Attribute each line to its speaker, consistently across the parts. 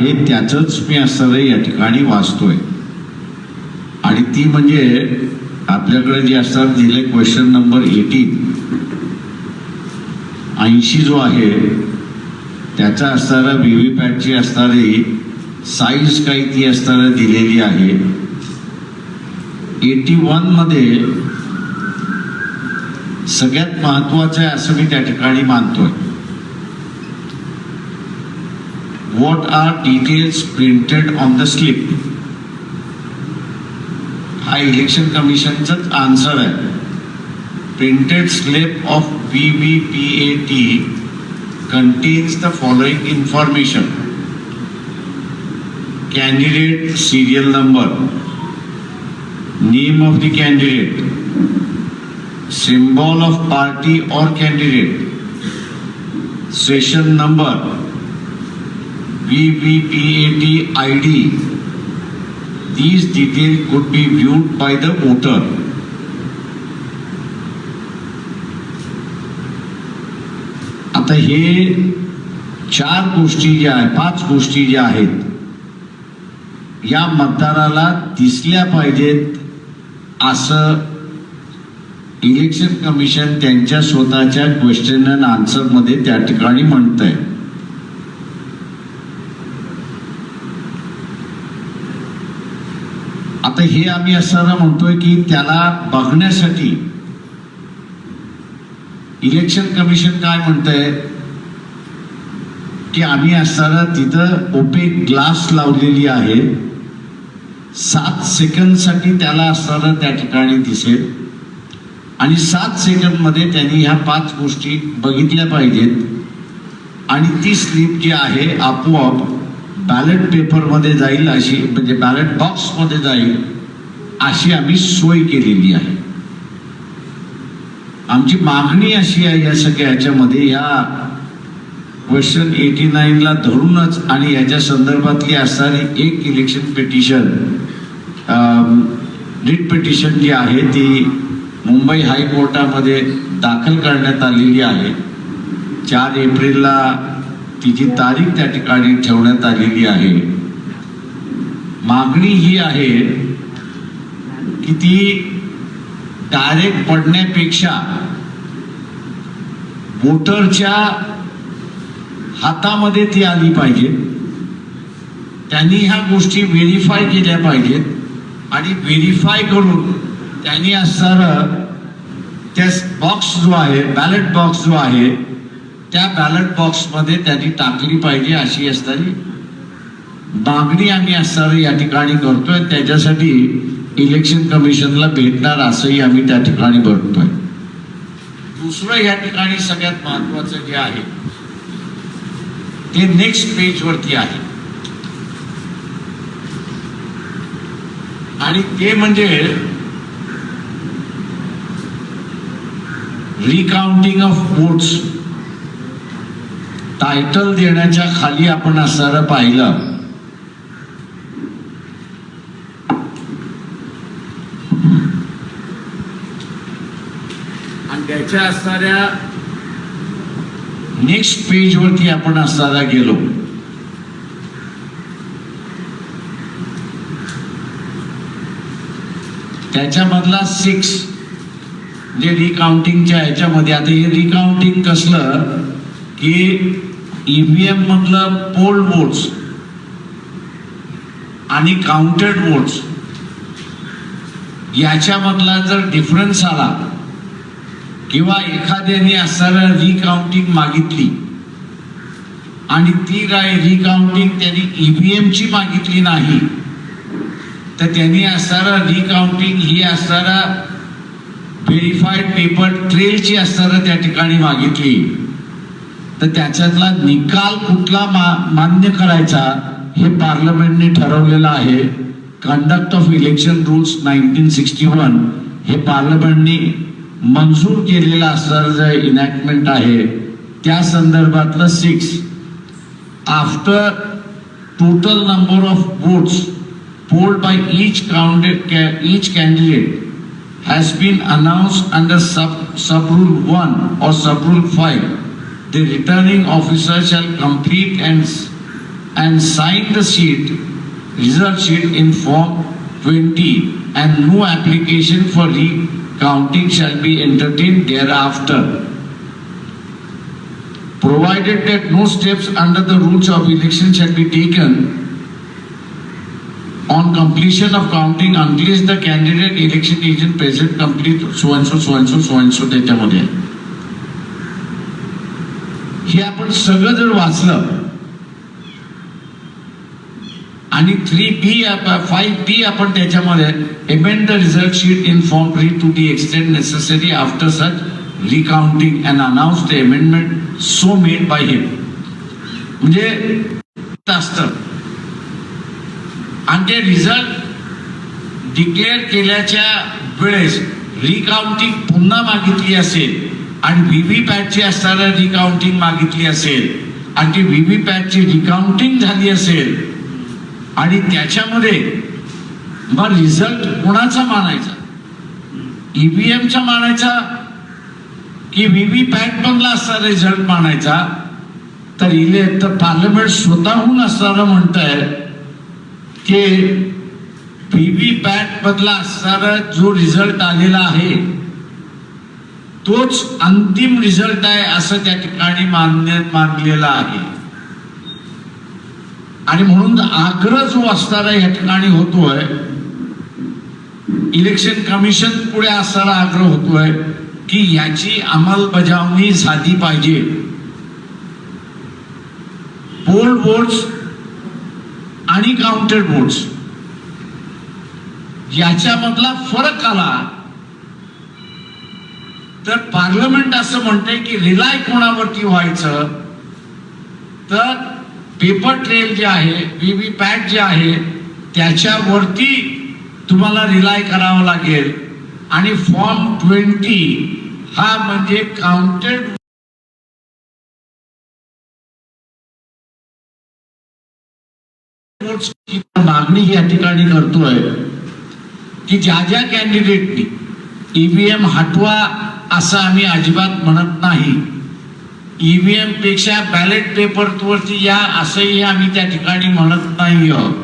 Speaker 1: हे त्याचंच मी असं या ठिकाणी वाचतोय. आणि ती म्हणजे आपल्याकडे जे असतात दिले क्वेश्चन नंबर एटीन ऐंशी जो आहे त्याचा असणारा व्ही व्ही पॅटची असणारी साईज काही ती असणारा दिलेली आहे. एटी वनमध्ये सगळ्यात महत्त्वाचं आहे असं मी त्या ठिकाणी मानतोय. What are details printed on the slip हा इलेक्शन कमिशनचाच आन्सर आहे printed slip of V V P A T contains the following information candidate serial number name of the candidate symbol of party or candidate session number VVPAT ID. These details could be viewed by the voter. आता हे चार गोष्टी ज्या आहेत पाच गोष्टी ज्या आहेत या मतदाराला दिसल्या पाहिजेत असं इलेक्शन कमिशन त्यांच्या स्वतःच्या क्वेश्चन अँड आन्सरमध्ये त्या ठिकाणी म्हणतंय आता हे आम्ही असताना म्हणतोय की त्याला बघण्यासाठी इलेक्शन कमिशन काय म्हणतंय? की आम्ही असताना तिथं ओपेक ग्लास लावलेली आहे. सात सेकंदसाठी त्याला असताना त्या ठिकाणी दिसेल. आणि सात सेकंदमध्ये त्यांनी ह्या पाच गोष्टी बघितल्या पाहिजेत. आणि ती स्लिप जी आहे आपोआप बॅलेट पेपरमध्ये जाईल अशी म्हणजे बॅलेट बॉक्समध्ये जाईल अशी आम्ही सोय केलेली आहे. आमची मागणी अशी आहे या सगळ्या ह्याच्यामध्ये या क्वेश्चन एटी नाईनला धरूनच आणि याच्या संदर्भातली असणारी एक इलेक्शन पिटिशन रिट पिटिशन जी आहे ती मुंबई हायकोर्टामध्ये दाखल करण्यात आलेली आहे. चार एप्रिलला तिची तारीख त्या ठिकाणी ठेवण्यात आलेली आहे. मागणी ही आहे की ती डायरेक्ट पडण्यापेक्षा वोटरच्या हातामध्ये ती आली पाहिजे. त्यांनी ह्या गोष्टी व्हेरीफाय केल्या पाहिजेत आणि व्हेरीफाय करून त्यांनी असणारं त्या बॉक्स जो आहे बॅलेट बॉक्स जो आहे त्या बॅलेट बॉक्समध्ये त्यांनी टाकली पाहिजे अशी असणारी मागणी आम्ही असणारी या ठिकाणी करतोय. त्याच्यासाठी इलेक्शन कमिशनला भेटणार असंही आम्ही त्या ठिकाणी बघतोय. दुसरं या ठिकाणी सगळ्यात महत्वाचं जे आहे ते नेक्स्ट पेजवरती आहे. आणि ते म्हणजे रिकाउंटिंग ऑफ वोट्स टायटल देण्याच्या खाली आपण असणारं पाहिलं. आणि त्याच्या असणाऱ्या नेक्स्ट पेज वरती आपण असणारा गेलो. त्याच्यामधला सिक्स जे रिकाउंटिंगच्या ह्याच्यामध्ये आता हे रिकाउंटिंग कसलं? की ईव्हीएम मधलं पोल वोट्स आणि काउंटेड वोट्स याच्यामधला जर डिफरन्स आला किंवा एखाद्याने असणारा रिकाउंटिंग मागितली आणि ती राय रिकाउंटिंग त्यांनी ईव्हीएमची मागितली नाही तर त्यांनी असणारा रिकाउंटिंग ही असणारा व्हेरीफाईड पेपर ट्रेलची असणारं त्या ठिकाणी मागितली. तर त्याच्यातला निकाल कुठला मा मान्य करायचा हे पार्लमेंटने ठरवलेलं आहे. Conduct of election rules nineteen sixty one हे पार्लमेंटने मंजूर केलेलं असणारं जे इनॅक्टमेंट आहे त्या संदर्भातलं six after total number of votes polled by each counted ca- each candidate has been announced under sub sub rule 1 or sub rule 5 the returning officer shall complete and s- and sign the sheet, result sheet in form 20 and no application for recounting shall be entertained thereafter. Provided that no steps under the rules of election shall be taken on completion of counting unless the candidate election agent present complete so and so so and so so and so त्याच्यामध्ये आहे. हे आपण सगळं जर वाचलं आणि three बी five B आपण त्याच्यामध्ये amend the result sheet in form three to the extent necessary after such recounting and announce the amendment so made by him म्हणजे असतं आणि ते रिझल्ट डिक्लेअर केल्याच्या वेळेस रिकाउंटिंग पुन्हा मागितली असेल आणि व्ही व्ही पॅटची असताना रिकाउंटिंग मागितली असेल आणि ती व्ही व्ही पॅटची रिकाउंटिंग झाली असेल आणि त्याच्यामध्ये मग रिझल्ट कोणाचा मानायचा? ईव्हीएमचा मानायचा? की व्ही व्ही पॅट मधला असणारा रिझल्ट मानायचा? तर इले तर पार्लमेंट स्वतःहून असणारं म्हणत आहे की व्ही व्ही पॅट मधला असणारा जो रिझल्ट आलेला आहे तोच अंतिम रिझल्ट आहे असं त्या ठिकाणी मान्य मानलेला आहे. आणि म्हणून आग्रह जो असणारा या ठिकाणी होतोय इलेक्शन कमिशन पुढे असणारा आग्रह होतोय की याची अंमलबजावणी झाली पाहिजे. पोल बोर्ड्स आणि काउंटेड बोर्ड्स याच्यामधला फरक आला. तर पार्लमेंट असं म्हणते की रिलाय कोणावरती व्हायचं तर पेपर ट्रेल जे आहे व्ही पॅट जे आहे त्याच्यावरती तुम्हाला रिलाय करावं लागेल. आणि फॉर्म ट्वेंटी हा म्हणजे काउंटेड मागणी या ठिकाणी करतोय की ज्या ज्या कॅन्डिडेटनी ईव्हीएम हटवा असं आम्ही अजिबात म्हणत नाही ईव्हीएमपेक्षा बॅलेट पेपर वरती या असंही आम्ही त्या ठिकाणी म्हणत नाही आहोत.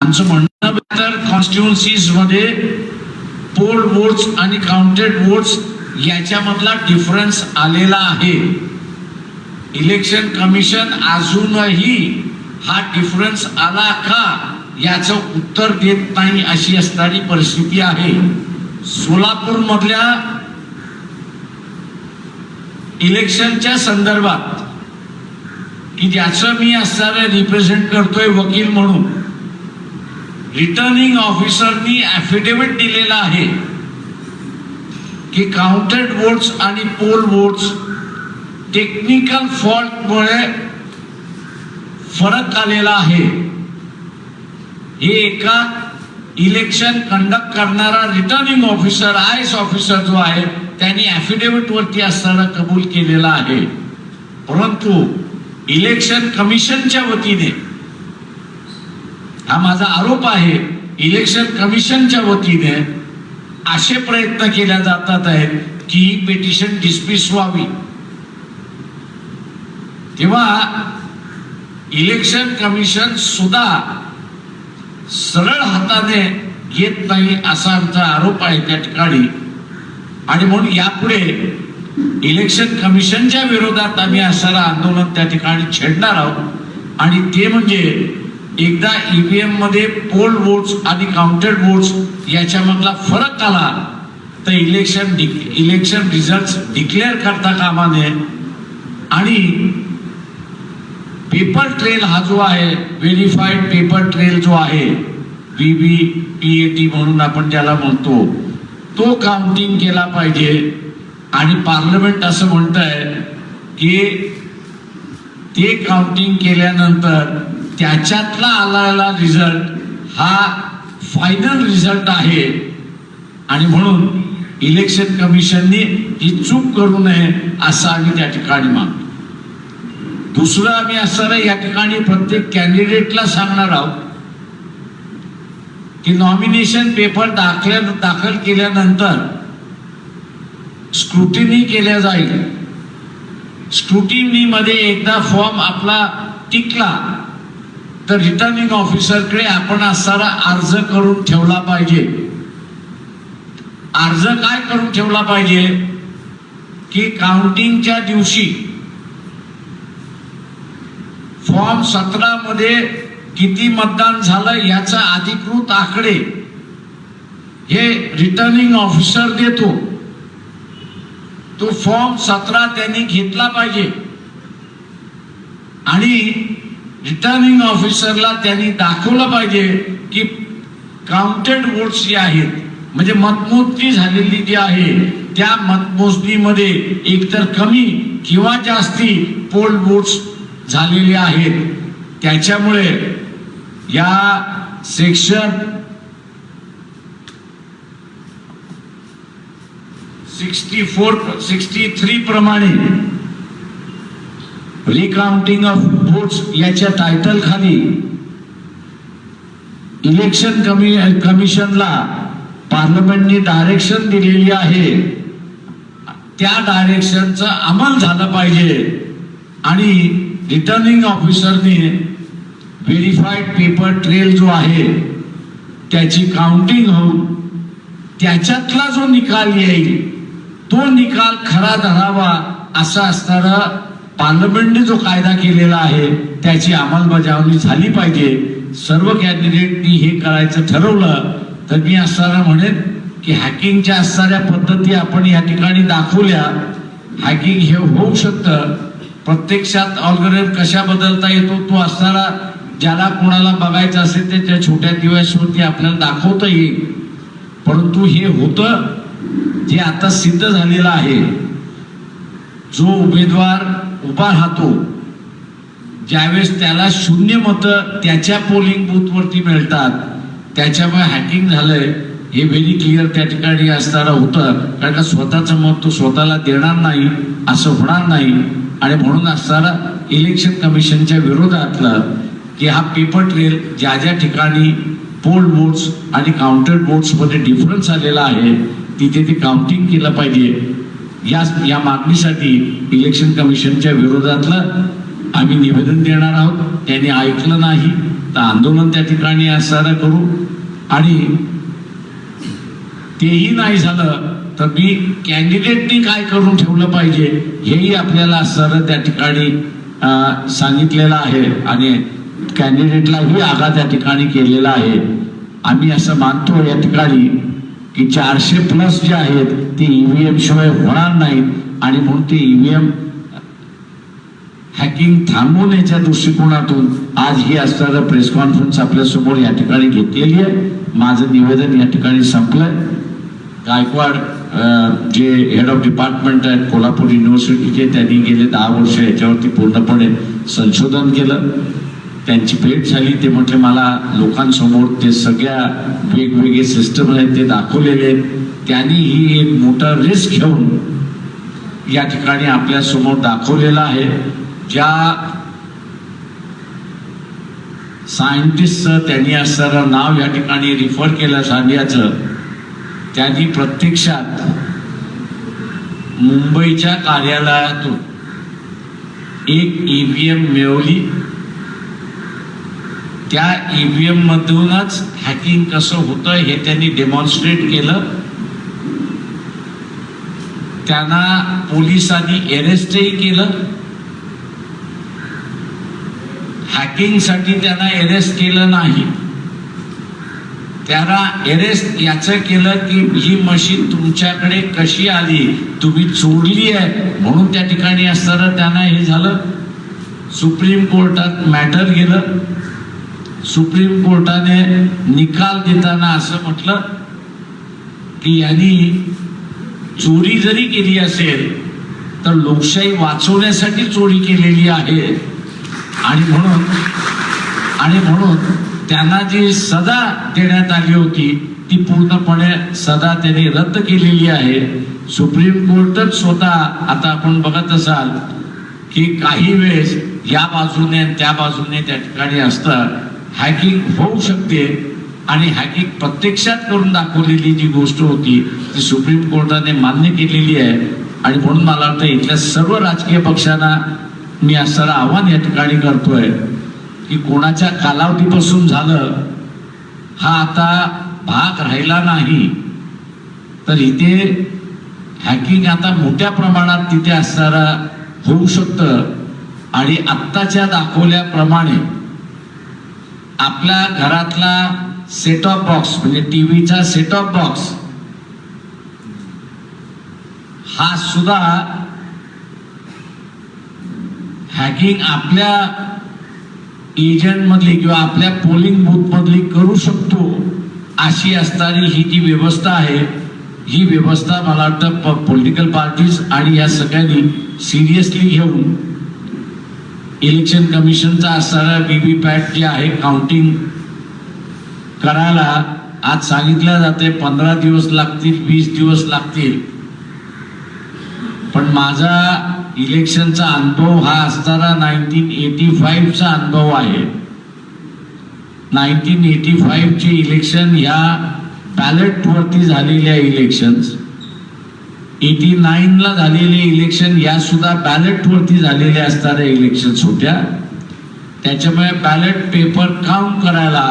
Speaker 1: आमचं म्हणणं तर कॉन्स्टिट्युन्सीजमध्ये पोल वोट्स आणि काउंटेड वोट्स याच्यामधला डिफरन्स आलेला आहे. इलेक्शन कमिशन अजूनही हा डिफरन्स आला का याचं उत्तर देत नाही अशी असणारी परिस्थिती आहे. सोलापूरमधल्या इलेक्शनच्या संदर्भात की ज्याचं मी असणारं रिप्रेझेंट करतोय वकील म्हणून रिटर्निंग ऑफिसरनी ऍफिडेव्हिट दिलेला आहे की काउंटेड वोट्स आणि पोल वोट्स टेक्निकल फॉल्टमुळे फरक आलेला आहे. हे एका इलेक्शन कंडक्ट करणारा returning officer I S officer जो आहे त्यांनी ऍफिडेव्हिट वरती असताना कबूल केलेला आहे. परंतु इलेक्शन कमिशनच्या वतीने हा माझा आरोप आहे. इलेक्शन कमिशनच्या वतीने असे प्रयत्न केल्या जातात आहेत की ही पेटिशन डिस्मिस व्हावी. तेव्हा इलेक्शन कमिशन सुद्धा सरळ हाताने घेत नाही असा आमचा आरोप आहे त्या ठिकाणी. आणि म्हणून यापुढे इलेक्शन कमिशनच्या विरोधात आम्ही असणारा आंदोलन त्या ठिकाणी छेडणार आहोत. आणि ते म्हणजे एकदा ईव्हीएममध्ये पोल वोट्स आणि काउंटेड वोट्स याच्यामधला फरक आला तर इलेक्शन इलेक्शन रिझल्ट डिक्लेअर करता कामा नये आणि पेपर ट्रेल हा जो आहे व्हेरीफाईड पेपर ट्रेल जो आहे V V P A T म्हणून आपण ज्याला म्हणतो तो काउंटिंग केला पाहिजे. आणि पार्लमेंट असं म्हणत आहे की ते काउंटिंग केल्यानंतर त्याच्यातला आलेला रिझल्ट हा फायनल रिझल्ट आहे. आणि म्हणून इलेक्शन कमिशननी ही चूक करू नये असं आम्ही त्या ठिकाणी मागतो दुसरं आम्ही असताना या ठिकाणी प्रत्येक कॅन्डिडेटला सांगणार आहोत की नॉमिनेशन पेपर दाखल दाखल केल्यानंतर स्क्रुटिनी केल्या जाईल. स्क्रुटिनीमध्ये एकदा फॉर्म आपला टिकला तर रिटर्निंग ऑफिसरकडे आपण असणारा अर्ज करून ठेवला पाहिजे. अर्ज काय करून ठेवला पाहिजे? की काउंटिंगच्या दिवशी फॉर्म सतरा मध्ये किती मतदान झालं याचा अधिकृत आकडे हे रिटर्निंग ऑफिसर देतो. तो फॉर्म सतरा त्यांनी घेतला पाहिजे. आणि रिटर्निंग ऑफिसरला त्यांनी दाखवलं पाहिजे की काउंटेड वोट्स जे आहेत म्हणजे मतमोजणी झालेली जी आहे त्या मतमोजणीमध्ये एकतर कमी किंवा जास्ती पोल वोट्स झालेले आहेत. त्याच्यामुळे या section sixty four sixty three प्रमाणे रिकाउंटिंग ऑफ वोट्स याच्या टायटल खाली इलेक्शन कमी कमिशनला पार्लमेंटने डायरेक्शन दिलेली आहे. त्या डायरेक्शनचा अंमल झाला पाहिजे. आणि रिटर्निंग ऑफिसरने व्हेरीफाईड पेपर ट्रेल जो आहे त्याची काउंटिंग होऊन त्याच्यातला जो निकाल येईल तो निकाल खरा धरावा असा असणारा पार्लमेंटने जो कायदा केलेला आहे त्याची अंमलबजावणी झाली पाहिजे. सर्व कॅन्डिडेटनी हे करायचं ठरवलं तर मी असणारा म्हणेन की हॅकिंगच्या असणाऱ्या पद्धती आपण या ठिकाणी दाखवल्या. हॅकिंग हे होऊ शकतं. प्रत्यक्षात ऑलगोरिदम कशा बदलता येतो तो असणारा ज्याला कोणाला बघायचं असेल ते त्या छोट्या दिवसवरती आपल्याला दाखवता येईल. परंतु हे होतं जे आता सिद्ध झालेलं आहे. जो उमेदवार उभा राहतो ज्यावेळेस त्याला शून्य मतं त्याच्या पोलिंग बूथवरती मिळतात त्याच्यामुळे हॅकिंग झालंय हे व्हेरी क्लिअर त्या ठिकाणी असताना होतं. कारण का स्वतःचं मत तो स्वतःला देणार नाही असं होणार नाही. आणि म्हणून असताना इलेक्शन कमिशनच्या विरोधातलं की हा पेपर ट्रेल ज्या ज्या ठिकाणी पोल बोर्ड्स आणि काउंटेड वोट्समध्ये डिफरन्स आलेला आहे तिथे ते काउंटिंग केलं पाहिजे. या या मागणीसाठी इलेक्शन कमिशनच्या विरोधातलं आम्ही निवेदन देणार आहोत. त्यांनी ऐकलं नाही तर आंदोलन त्या ठिकाणी असणारं करू. आणि तेही नाही झालं तर मी कॅन्डिडेटनी काय करून ठेवलं पाहिजे हेही आपल्याला असणारं त्या ठिकाणी सांगितलेलं आहे. आणि कॅन्डिडेटलाही आघा त्या ठिकाणी केलेला आहे. आम्ही असं मानतो या ठिकाणी. की चारशे प्लस जे आहेत ते ईव्हीएम शिवाय होणार नाहीत. आणि म्हणून ते ईव्हीएम हॅकिंग थांबवण्याच्या दृष्टिकोनातून आज ही असणारा प्रेस कॉन्फरन्स आपल्यासमोर या ठिकाणी घेतलेली आहे. माझं निवेदन या ठिकाणी संपलंय. गायकवाड जे हेड ऑफ डिपार्टमेंट आहेत कोल्हापूर युनिव्हर्सिटीचे त्यांनी गेले दहा वर्ष याच्यावरती पूर्णपणे संशोधन केलं. त्यांची भेट झाली ते म्हटले मला लोकांसमोर ते सगळ्या वेगवेगळे सिस्टम आहेत ते दाखवलेले आहेत. त्यांनी ही एक मोठा रिस्क घेऊन या ठिकाणी आपल्यासमोर दाखवलेला आहे. ज्या सायंटिस्टचं त्यांनी असणारं नाव या ठिकाणी रिफर केलं सांडियाचं त्यांनी प्रत्यक्षात मुंबईच्या कार्यालयातून एक ईव्हीएम मिळवली. त्या ईव्हीएम मधूनच हॅकिंग कसं होतं हे त्यांनी डेमॉन्स्ट्रेट केलं. त्यांना पोलिसांनी अरेस्टही केलं. हॅकिंगसाठी त्यांना अरेस्ट केलं नाही. त्याला अरेस्ट याचं केलं की ही मशीन तुमच्याकडे कशी आली? तुम्ही चोरली आहे. म्हणून त्या ठिकाणी असताना त्यांना हे झालं. सुप्रीम कोर्टात मॅटर गेलं. सुप्रीम कोर्टाने निकाल देताना असं म्हटलं की यांनी चोरी जरी केली असेल तर लोकशाही वाचवण्यासाठी चोरी केलेली आहे. आणि म्हणून आणि म्हणून त्यांना जी सदा देण्यात आली होती ती पूर्णपणे सदा त्यांनी रद्द केलेली आहे. सुप्रीम कोर्टच स्वतः आता आपण बघत असाल की काही वेळेस या बाजूने त्या बाजूने त्या ठिकाणी असतं हॅकिंग होऊ शकते आणि हॅकिंग प्रत्यक्षात करून दाखवलेली जी गोष्ट होती ती सुप्रीम कोर्टाने मान्य केलेली आहे. आणि म्हणून मला वाटतं इथल्या सर्व राजकीय पक्षांना मी असणारं आव्हान या ठिकाणी करतोय की कोणाच्या कालावधीपासून झालं हा आता भाग राहिला नाही. तर इथे हॅकिंग आता मोठ्या प्रमाणात तिथे असणारा होऊ शकतं. आणि आत्ताच्या दाखवल्याप्रमाणे आपल्या घरातला सेट ऑफ बॉक्स म्हणजे टीव्हीचा सेट ऑफ बॉक्स हा सुद्धा हॅकिंग आपल्या एजंट मधली किंवा आपल्या पोलिंग बूथ मधली करू शकतो अशी असणारी ही जी व्यवस्था आहे ही व्यवस्था मला वाटतं पॉलिटिकल पार्टीज आणि या सगळ्यांनी सिरियसली घेऊन इलेक्शन कमिशनचा असणारा व्ही पॅट जे आहे काउंटिंग करायला आज सांगितलं जाते पंधरा दिवस लागतील वीस दिवस लागतील. पण माझा इलेक्शनचा अनुभव हा असणारा नाईन्टीन एटी फाईव्हचा अनुभव आहे. नाईन्टीन एटी फाईव्हचे इलेक्शन ह्या बॅलेटवरती झालेल्या इलेक्शन्स एटी नाईनला झालेले इलेक्शन या सुद्धा बॅलेटवरती झालेल्या असणाऱ्या इलेक्शन्स होत्या त्याच्यामुळे बॅलेट पेपर काउंट करायला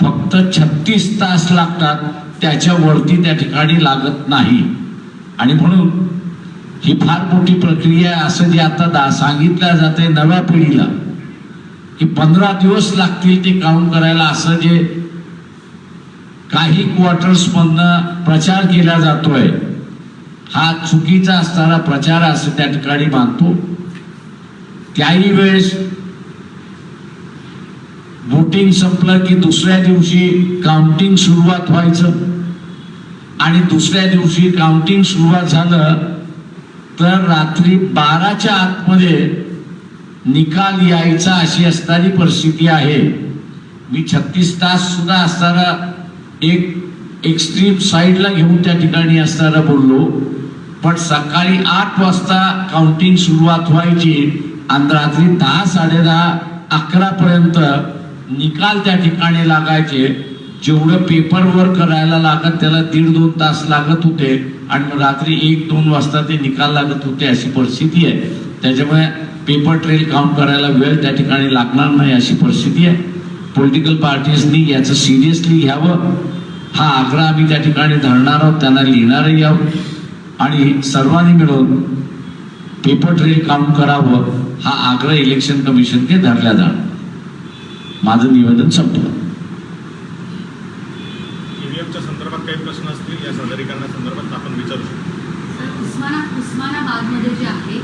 Speaker 1: फक्त छत्तीस तास लागतात त्याच्यावरती त्या ठिकाणी लागत नाही. आणि म्हणून ही फार मोठी प्रक्रिया आहे असं जे आता दा सांगितलं जाते नव्या पिढीला की पंधरा दिवस लागतील ते काउंट करायला असं जे काही क्वार्टर्समधनं प्रचार केला जातोय. हा चुकीचा असणारा प्रचार असं त्या ठिकाणी मानतो. त्याही वेळेस वोटिंग संपलं की दुसऱ्या दिवशी काउंटिंग सुरुवात व्हायचं. आणि दुसऱ्या दिवशी काउंटिंग सुरुवात झालं तर रात्री बाराच्या आतमध्ये निकाल यायचा अशी असणारी परिस्थिती आहे. मी छत्तीस तास सुद्धा असताना एक एक्स्ट्रीम साईडला घेऊन त्या ठिकाणी असताना बोललो. पण सकाळी आठ वाजता काउंटिंग सुरुवात व्हायची आणि रात्री दहा साडेदहा अकरा पर्यंत निकाल त्या ठिकाणी लागायचे. जेवढं पेपरवर करायला लागत त्याला दीड दोन तास लागत होते. आणि मग रात्री एक दोन वाजता ते निकाल लागत होते अशी परिस्थिती आहे. त्याच्यामुळे पेपर ट्रेल काउंट करायला वेळ त्या ठिकाणी लागणार नाही अशी परिस्थिती आहे. पॉलिटिकल पार्टीजनी याचं सिरियसली घ्यावं. हा आग्रह आम्ही त्या ठिकाणी धरणार आहोत त्यांना लिहिणारही आहोत. आणि सर्वांनी मिळून पेपर ट्रेल काउंट करावं हा आग्रह इलेक्शन कमिशनने धरला जाणार. माझं निवेदन संपलं.
Speaker 2: ईव्हीएमच्या संदर्भात काही प्रश्न असतील या सादरीकरणासंदर्भात आपण विचारू शकतो.
Speaker 3: उस्माना उस्मानाबादमध्ये जे आहे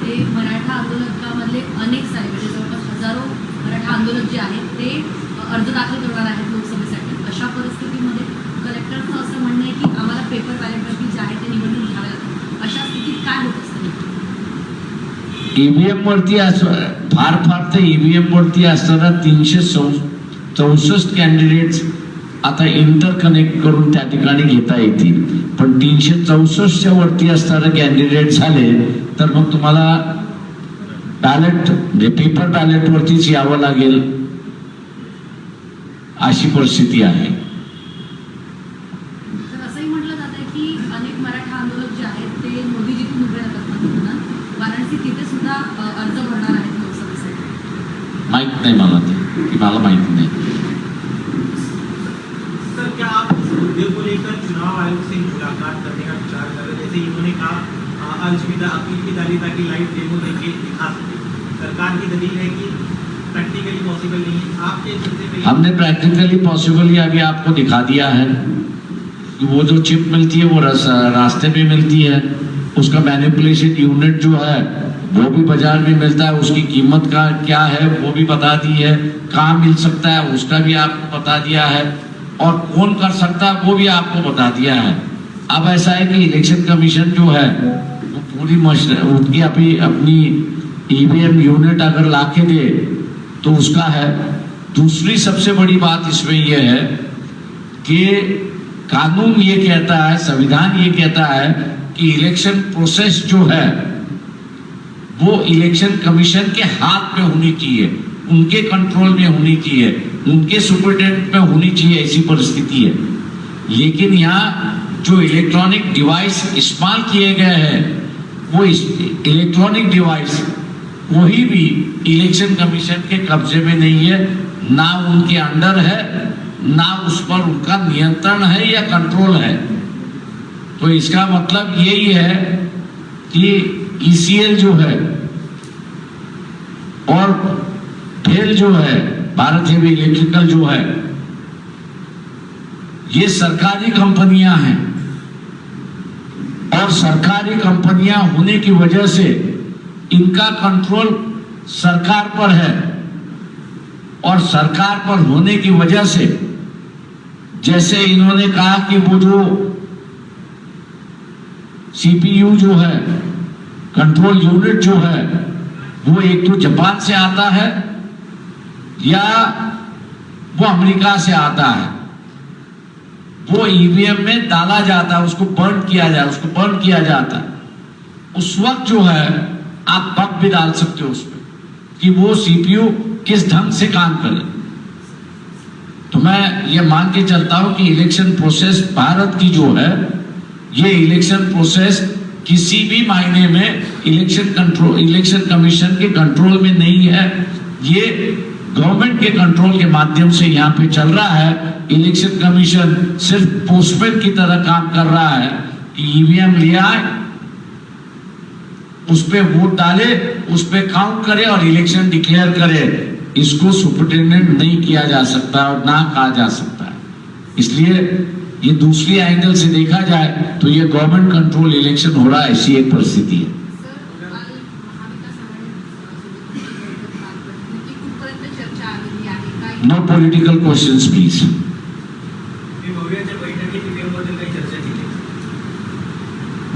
Speaker 3: ते मराठा आंदोलकामधले अनेक सारे म्हणजे जवळपास हजारो मराठा आंदोलक जे आहेत ते अर्ज दाखल करणार आहेत लोकसभेसाठी. अशा परिस्थितीमध्ये कलेक्टरचं असं म्हणणं आहे की आम्हाला पेपर बॅलेटवरती जे आहे ते निवडणूक घ्याव्या लागतात अशा स्थितीत काय होत असतं नेमकं?
Speaker 1: ईव्हीएम वरती अस फार फार तर ईव्हीएम वरती असताना तीनशे चौ चौसष्ट कॅन्डिडेट्स आता इंटरकनेक्ट करून त्या ठिकाणी घेता येतील. पण तीनशे चौसष्टच्या वरती असणारे कॅन्डिडेट झाले तर मग तुम्हाला बॅलेट म्हणजे पेपर बॅलेटवरतीच यावं लागेल. अशी परिस्थिती आहे.
Speaker 3: कि
Speaker 4: प्रैक्टिकली पॉसिबल नहीं है। आपके चलते पे
Speaker 1: हमने प्रैक्टिकली पॉसिबल अभी आपको दिखा दिया है कि वो जो चिप मिलती है वो रास्ते में मिलती है। उसका मैनिपुलेशन यूनिट जो है वो भी बाज़ार में मिलता है, उसकी कीमत का क्या है, वो भी बता दी है। कहाँ मिल सकता है, उसका भी आपको बता दिया है। और कौन कर सकता है, वो भी आपको बता दिया है। अब ऐसा है कि इलेक्शन कमीशन जो है, वो पूरी उनकी अभी अपनी ईवीएम यूनिट अगर ला के दे तो उसका है। दूसरी सबसे बड़ी बात इसमें यह है कि कानून ये कहता है, संविधान ये कहता है कि इलेक्शन प्रोसेस जो है वो इलेक्शन कमीशन के हाथ में होनी चाहिए, उनके कंट्रोल में होनी चाहिए, उनके सुपरिटेंडेंट में होनी चाहिए ऐसी परिस्थिति है। लेकिन यहाँ जो इलेक्ट्रॉनिक डिवाइस इस्तेमाल किए गए हैं, वो इलेक्ट्रॉनिक डिवाइस कोई भी इलेक्शन कमीशन के कब्जे में नहीं है, ना उनके अंडर है, ना उस पर उनका नियंत्रण है या कंट्रोल है। तो इसका मतलब यही है कि ईसीएल जो है और भेल जो है, भारत हेवी इलेक्ट्रिकल जो है, ये सरकारी कंपनियाँ हैं। और सरकारी कंपनियाँ होने की वजह से इनका कंट्रोल सरकार पर है। और सरकार पर होने की वजह से जैसे इन्होंने कहा कि वो जो सीपीयू जो है कंट्रोल यूनिट जो है, वो एक तो जापान से आता है, या वो अमेरिका से आता है। वो ईवीएम में डाला जाता है, उसको बर्न किया जाए, उसको बर्न किया जाता है। उस वक्त जो है, आप बग भी डाल सकते हो उसमें, कि वो सीपीयू किस ढंग से काम करे। तो मैं ये मान के चलता हूँ कि इलेक्शन प्रोसेस भारत की जो है, ये इलेक्शन प्रोसेस किसी भी मायने में इलेक्शन कंट्रोल इलेक्शन कमीशन के कंट्रोल में नहीं है। ये गवर्नमेंट के कंट्रोल के माध्यम से यहाँ पे चल रहा है। इलेक्शन कमीशन सिर्फ़ पोस्टमैन की तरह काम कर रहा है कि ईवीएम ले आए, उस पे वोट डाले, उस पर काउंट करे और इलेक्शन डिक्लेयर करे। इसको सुपरिटेंडेंट नहीं किया जा सकता और ना कहा जा सकता। है इसलिए ये दूसरी एंगल से देखा जाए तो ये गवर्नमेंट कंट्रोल इलेक्शन हो रहा है, ऐसी एक परिस्थिती है। नो पॉलिटिकल क्वेश्चंस प्लीज़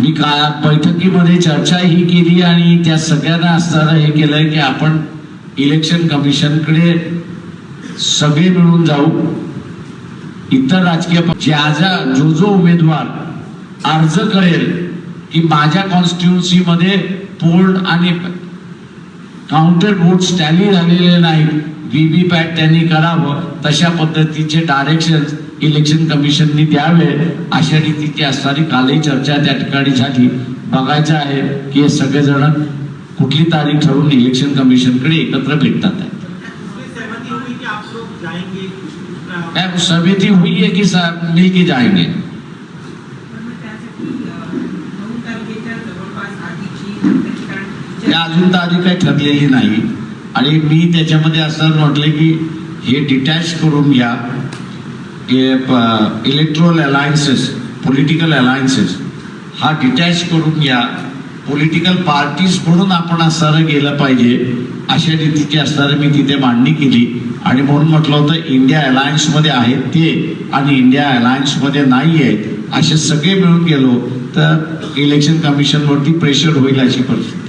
Speaker 4: मी
Speaker 1: काय बैठकीमध्ये चर्चा ही केली आणि त्या सगळ्यांना असताना हे केलंय की आपण इलेक्शन कमिशनकडे सगळे मिळून जाऊ. इतर राजकीय पक्ष- ज्या ज्या- जो जो उमेदवार अर्ज करेल की माझ्या कॉन्स्टिट्युन्सीमध्ये पोल आणि काउंटर वोट्स टॅली झालेले नाहीत. पॅट त्यांनी करावं. तशा पद्धतीचे डायरेक्शन इलेक्शन कमिशननी द्यावे. अशा रीतीची असणारी कालही चर्चा त्या ठिकाणी झाली. बघायचं आहे की हे सगळेजण कुठली तारीख ठरवून इलेक्शन कमिशनकडे एकत्र भेटतात आहे
Speaker 4: उसमें सहमति हुई कि आप लोग जाएंगे दूसरा
Speaker 1: काय सहमती हुई है कि सब मिल के जाएंगे
Speaker 5: पण एक समिति हुई है कि साहब आधीची कारण
Speaker 1: त्या अजून तारीख काही ठरलेली नाही. आणि मी त्याच्यामध्ये असं म्हटलं की हे डिटॅच करून घ्या. इलेक्ट्रोल अलायन्सेस पॉलिटिकल अलायन्सेस हा डिटॅच करून घ्या. पॉलिटिकल पार्टीज म्हणून आपण असणारं गेलं पाहिजे अशा रीतीची असणारं मी तिथे मांडणी केली. आणि म्हणून म्हटलं होतं इंडिया अलायन्समध्ये आहेत ते आणि इंडिया अलायन्समध्ये नाही आहेत असे सगळे मिळून गेलो तर इलेक्शन कमिशनवरती प्रेशर होईल अशी परिस्थिती.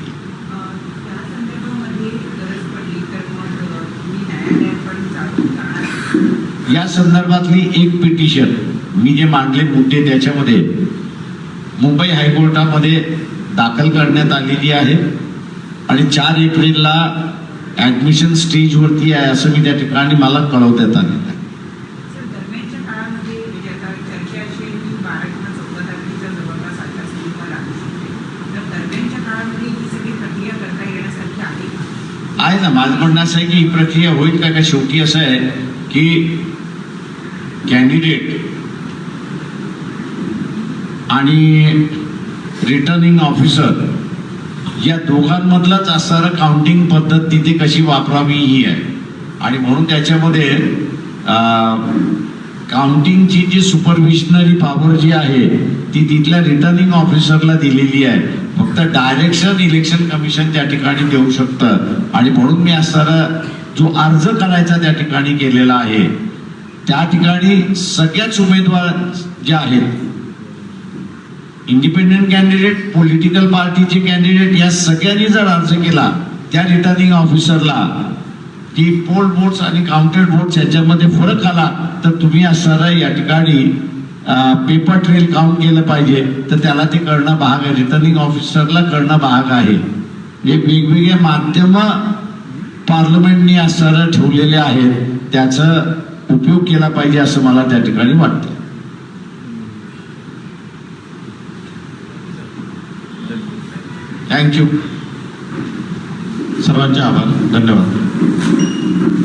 Speaker 1: या संदर्भातली एक पिटिशन मी जे मांडले मुद्दे त्याच्यामध्ये मुंबई हायकोर्टामध्ये दाखल करण्यात आलेली आहे. आणि चार एप्रिलला ॲडमिशन स्टेजवरती आहे असं मी त्या ठिकाणी मला कळवण्यात आलेलं आहे?
Speaker 5: आहे
Speaker 1: ना. माझं म्हणणं असं आहे की ही प्रक्रिया होईल का? का शेवटी असं आहे की कॅन्डिडेट आणि रिटर्निंग ऑफिसर या दोघांमधलंच असणारं काउंटिंग पद्धत तिथे कशी वापरावी ही आहे. आणि म्हणून त्याच्यामध्ये काउंटिंगची जी सुपरविशनरी पॉवर जी आहे ती तिथल्या रिटर्निंग ऑफिसरला दिलेली आहे. फक्त डायरेक्शन इलेक्शन कमिशन त्या ठिकाणी देऊ शकतं. आणि म्हणून मी असणारा जो अर्ज करायचा त्या ठिकाणी केलेला आहे त्या ठिकाणी सगळ्याच उमेदवार जे आहेत इंडिपेंडेंट कॅन्डिडेट पॉलिटिकल पार्टीचे कॅन्डिडेट या सगळ्यांनी जर अर्ज केला त्या रिटर्निंग ऑफिसरला की पोल बोर्ड्स आणि काउंटेड बोर्ड्स याच्यामध्ये फरक आला तर तुम्ही असणारा या ठिकाणी पेपर ट्रेल काउंट केलं पाहिजे. तर त्याला ते करणं भाग आहे. रिटर्निंग ऑफिसरला करणं भाग आहे. हे वेगवेगळे माध्यम पार्लमेंटनी असणारं ठेवलेले आहेत. त्याचा उपयोग केला पाहिजे असं मला त्या ठिकाणी वाटतं. थँक्यू सर्वांचे आभार धन्यवाद